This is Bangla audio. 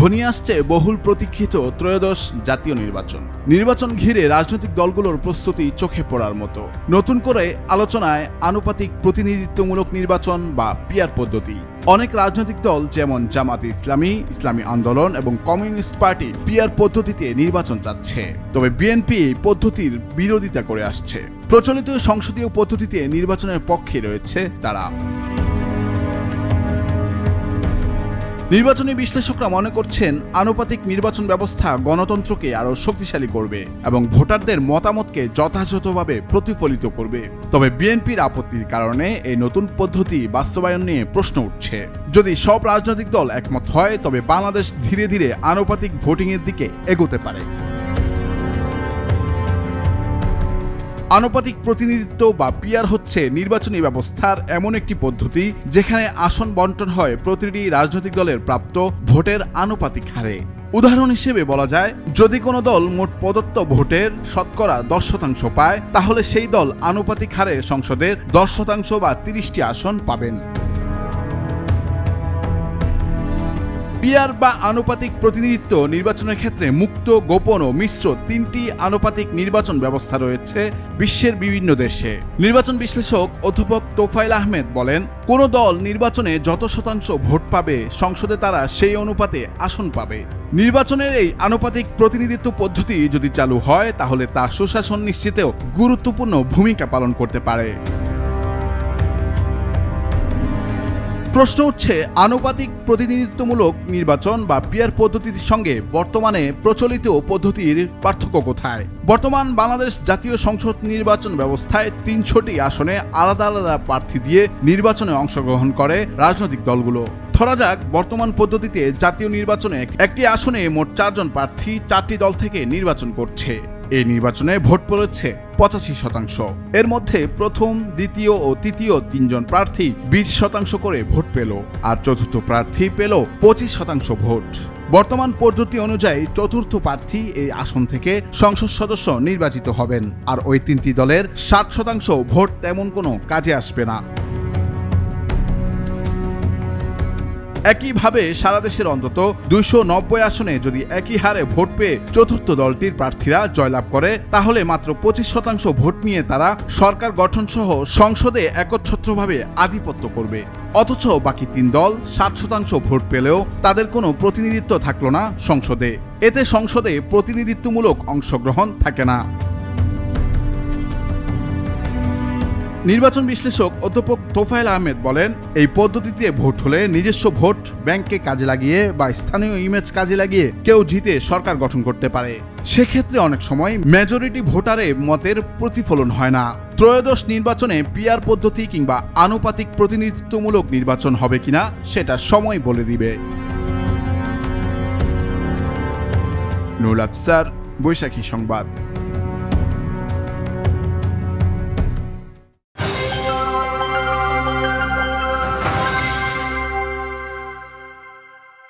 ঘনিয়ে আসছে বহুল প্রতীক্ষিত ত্রয়োদশ জাতীয় নির্বাচন। নির্বাচন ঘিরে রাজনৈতিক দলগুলোর প্রস্তুতি চোখে পড়ার মতো। নতুন করে আলোচনায় আনুপাতিক প্রতিনিধিত্বমূলক নির্বাচন বা পিয়ার পদ্ধতি। অনেক রাজনৈতিক দল যেমন জামাত ইসলামী ইসলামী আন্দোলন এবং কমিউনিস্ট পার্টি পিয়ার পদ্ধতিতে নির্বাচন চাচ্ছে। তবে বিএনপি এই পদ্ধতির বিরোধিতা করে আসছে। প্রচলিত সংসদীয় পদ্ধতিতে নির্বাচনের পক্ষে রয়েছে তারা। নির্বাচনী বিশ্লেষকরা মনে করছেন আনুপাতিক নির্বাচন ব্যবস্থা গণতন্ত্রকে আরও শক্তিশালী করবে এবং ভোটারদের মতামতকে যথাযথভাবে প্রতিফলিত করবে। তবে বিএনপির আপত্তির কারণে এই নতুন পদ্ধতি বাস্তবায়ন নিয়ে প্রশ্ন উঠছে। যদি সব রাজনৈতিক দল একমত হয়, তবে বাংলাদেশ ধীরে ধীরে আনুপাতিক ভোটিংয়ের দিকে এগোতে পারে। আনুপাতিক প্রতিনিধিত্ব বা পিয়ার হচ্ছে নির্বাচনী ব্যবস্থার এমন একটি পদ্ধতি যেখানে আসন বন্টন হয় প্রতিটি রাজনৈতিক দলের প্রাপ্ত ভোটের আনুপাতিক হারে। উদাহরণ হিসেবে বলা যায়, যদি কোনো দল মোট প্রদত্ত ভোটের শতকরা দশ শতাংশ পায়, তাহলে সেই দল আনুপাতিক হারে সংসদের দশ শতাংশ বা তিরিশটি আসন পাবেন। পিয়ার বা আনুপাতিক প্রতিনিধিত্ব নির্বাচনের ক্ষেত্রে মুক্ত, গোপন ও মিশ্র তিনটি আনুপাতিক নির্বাচন ব্যবস্থা রয়েছে বিশ্বের বিভিন্ন দেশে। নির্বাচন বিশ্লেষক অধ্যাপক তোফাইল আহমেদ বলেন, কোন দল নির্বাচনে যত শতাংশ ভোট পাবে, সংসদে তারা সেই অনুপাতে আসন পাবে। নির্বাচনের এই আনুপাতিক প্রতিনিধিত্ব পদ্ধতি যদি চালু হয়, তাহলে তা সুশাসন নিশ্চিতেও গুরুত্বপূর্ণ ভূমিকা পালন করতে পারে। প্রশ্ন উঠছে, আনুপাতিক প্রতিনিধিত্বমূলক নির্বাচন বা পিয়ার পদ্ধতির সঙ্গে বর্তমানে প্রচলিত পদ্ধতির পার্থক্য কোথায়? বর্তমান বাংলাদেশ জাতীয় সংসদ নির্বাচন ব্যবস্থায় তিনশোটি আসনে আলাদা আলাদা প্রার্থী দিয়ে নির্বাচনে অংশগ্রহণ করে রাজনৈতিক দলগুলো। ধরা যাক, বর্তমান পদ্ধতিতে জাতীয় নির্বাচনে একটি আসনে মোট চারজন প্রার্থী চারটি দল থেকে নির্বাচন করছে। এই নির্বাচনে ভোট পড়েছে পঁচাশি শতাংশ। এর মধ্যে প্রথম, দ্বিতীয় ও তৃতীয় তিনজন প্রার্থী বিশ শতাংশ করে ভোট পেল আর চতুর্থ প্রার্থী পেল পঁচিশ শতাংশ ভোট। বর্তমান পদ্ধতি অনুযায়ী চতুর্থ প্রার্থী এই আসন থেকে সংসদ সদস্য নির্বাচিত হবেন আর ওই তিনটি দলের ষাট শতাংশ ভোট তেমন কোনো কাজে আসবে না। একইভাবে সারা দেশের অন্তত দুইশো নব্বই আসনে যদি একই হারে ভোট পেয়ে চতুর্থ দলটির প্রার্থীরা জয়লাভ করে, তাহলে মাত্র পঁচিশ শতাংশ ভোট নিয়ে তারা সরকার গঠন সহ সংসদে একচ্ছত্রভাবে আধিপত্য করবে। অথচ বাকি তিন দল ষাট শতাংশ ভোট পেলেও তাদের কোনো প্রতিনিধিত্ব থাকল না সংসদে। এতে সংসদে প্রতিনিধিত্বমূলক অংশগ্রহণ থাকে না। নির্বাচন বিশ্লেষক অধ্যাপক তোফায়েল আহমেদ বলেন, এই পদ্ধতিতে ভোট হলে নিজস্ব ভোট ব্যাংকে কাজে লাগিয়ে বা স্থানীয় ইমেজ কাজে লাগিয়ে কেউ জিতে সরকার গঠন করতে পারে। সেক্ষেত্রে অনেক সময় মেজরিটি ভোটারে মতের প্রতিফলন হয় না। ত্রয়োদশ নির্বাচনে পিয়ার পদ্ধতি কিংবা আনুপাতিক প্রতিনিধিত্বমূলক নির্বাচন হবে কিনা সেটা সময় বলে দিবে। নুরুল আফসার বৈশাখী সংবাদ।